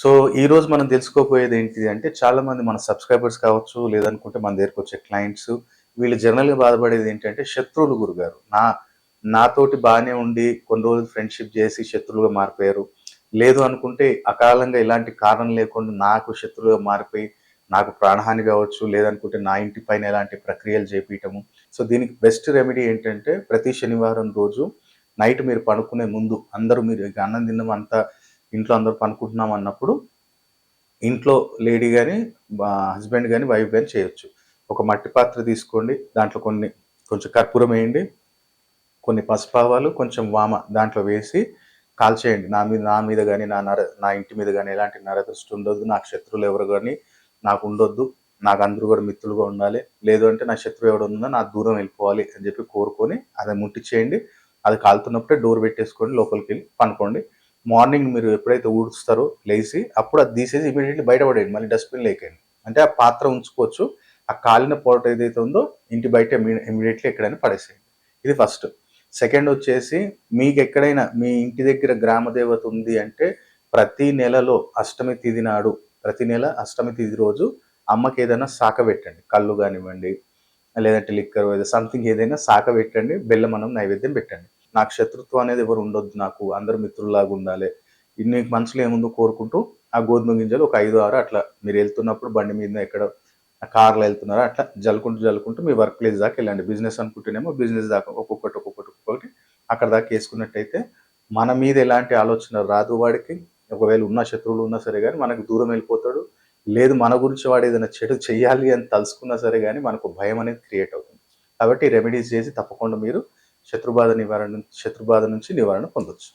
So ఈ రోజు మనం తెలుసుకోపోయేది ఏంటిది అంటే చాలా మంది మన సబ్స్క్రైబర్స్ కావచ్చు లేదనుకుంటే మన దగ్గరకు వచ్చే క్లయింట్స్ వీళ్ళు జనరల్గా బాధపడేది ఏంటంటే శత్రువులు గురుగారు. నా నాతోటి బాగానే ఉండి కొన్ని రోజులు ఫ్రెండ్షిప్ చేసి శత్రువులుగా మారిపోయారు. లేదు అనుకుంటే అకాలంగా ఇలాంటి కారణం లేకుండా నాకు శత్రువుగా మారిపోయి నాకు ప్రాణహాని కావచ్చు లేదనుకుంటే నా ఇంటి పైన ఎలాంటి ప్రక్రియలు చేపించటము సో దీనికి బెస్ట్ రెమెడీ ఏంటంటే ప్రతి శనివారం రోజు నైట్ మీరు పడుకునే ముందు అందరూ మీరు అన్నం తిన్నాం అంతా ఇంట్లో అందరూ పనుకుంటున్నాం అన్నప్పుడు ఇంట్లో లేడీ కానీ హస్బెండ్ కానీ వైఫ్ కానీ చేయొచ్చు. ఒక మట్టి పాత్ర తీసుకోండి దాంట్లో కొన్ని కొంచెం కర్పూరం వేయండి కొన్ని పసుపావాలు కొంచెం వామ దాంట్లో వేసి కాల్చేయండి. నా మీద నా మీద కానీ నా నర నా ఇంటి మీద కానీ ఎలాంటి నరదృష్టి ఉండొద్దు నాకు శత్రువులు ఎవరు కానీ నాకు ఉండొద్దు నాకు అందరూ కూడా మిత్రులుగా ఉండాలి. లేదు అంటే నా శత్రువు ఎవడు ఉందో నా దూరం వెళ్ళిపోవాలి అని చెప్పి కోరుకొని అది ముట్టించేయండి అది కాలుతున్నప్పుడే డోర్ పెట్టేసుకోండి లోపలికి వెళ్ళి పనుకోండి. మార్నింగ్ మీరు ఎప్పుడైతే ఊడుస్తారో లేచి అప్పుడు అది తీసేసి ఇమీడియట్లీ బయటపడేయండి. మళ్ళీ డస్ట్బిన్ లేకండి. అంటే ఆ పాత్ర ఉంచుకోవచ్చు. ఆ కాలిన పొరట ఏదైతే ఉందో ఇంటి బయట ఇమీడియట్లీ ఎక్కడైనా పడేసేయండి. ఇది ఫస్ట్ సెకండ్ వచ్చేసి మీకు ఎక్కడైనా మీ ఇంటి దగ్గర గ్రామ దేవత ఉంది అంటే ప్రతి నెలలో అష్టమి తిథి నాడు ప్రతి నెల అష్టమి తిథి రోజు అమ్మకి ఏదైనా శాఖ పెట్టండి. కళ్ళు కానివ్వండి లేదంటే లిక్కర్ ఏదో సంథింగ్ ఏదైనా శాఖ పెట్టండి. బెల్లం మనం నైవేద్యం పెట్టండి. నాకు శత్రుత్వం అనేది ఎవరు ఉండొద్దు నాకు అందరు మిత్రుల్లాగా ఉండాలి. ఇన్ని మనసులో ఏముందో కోరుకుంటూ ఆ గోధుమ గింజలు ఒక ఐదు ఆరు అట్లా మీరు వెళ్తున్నప్పుడు బండి మీద ఎక్కడ కార్లో వెళ్తున్నారో అట్లా జల్లుకుంటూ జల్లుకుంటూ మీ వర్క్ ప్లేస్ దాకా వెళ్ళండి. బిజినెస్ అనుకుంటేనేమో బిజినెస్ దాకా ఒక్కొక్కటి ఒక్కొక్కటి ఒక్కొక్కటి అక్కడ దాకా వేసుకున్నట్టయితే మన మీద ఎలాంటి ఆలోచన రాదు వాడికి. ఒకవేళ ఉన్న శత్రువులు ఉన్నా సరే కానీ మనకు దూరం వెళ్ళిపోతాడు. లేదు మన గురించి వాడు ఏదైనా చెడు చేయాలి అని తలుసుకున్నా సరే కానీ మనకు భయం అనేది క్రియేట్ అవుతుంది. కాబట్టి రెమెడీస్ చేసి తప్పకుండా మీరు శత్రుబాధ నివారణ శత్రుబాధ నుంచి నివారణ పొందొచ్చు.